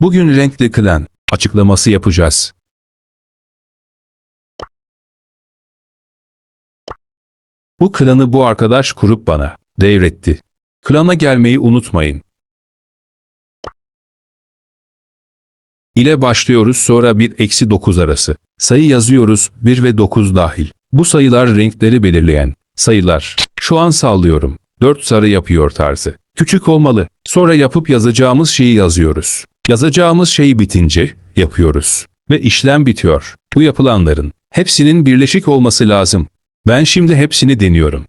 Bugün renkli klan açıklaması yapacağız. Bu klanı bu arkadaş kurup bana devretti. Klana gelmeyi unutmayın. ile başlıyoruz sonra 1 eksi 9 arası. Sayı yazıyoruz 1 ve 9 dahil. Bu sayılar renkleri belirleyen sayılar. Şu an sallıyorum. 4 sarı yapıyor tarzı. Küçük olmalı. Sonra yapıp yazacağımız şeyi yazıyoruz. Yazacağımız şeyi bitince yapıyoruz. Ve işlem bitiyor. Bu yapılanların hepsinin birleşik olması lazım. Ben şimdi hepsini deniyorum.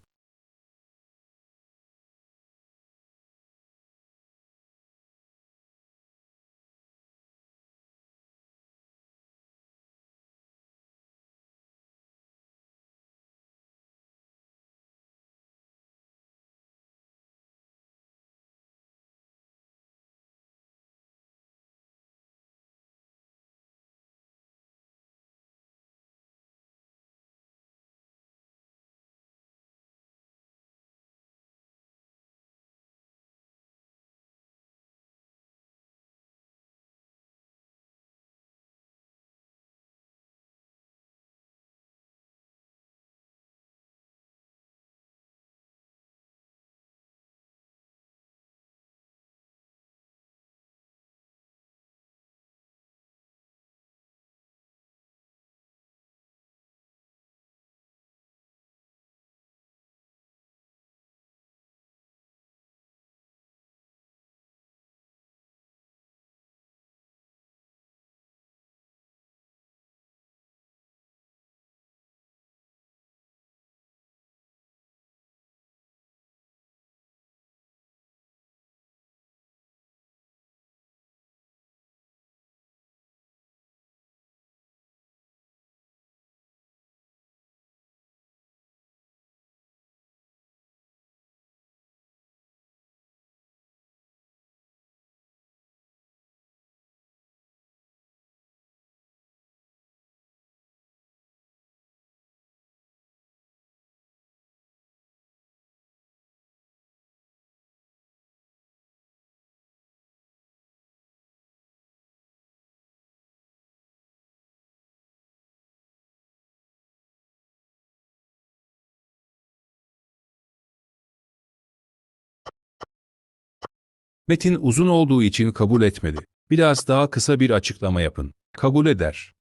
Metin uzun olduğu için kabul etmedi. Biraz daha kısa bir açıklama yapın. Kabul eder.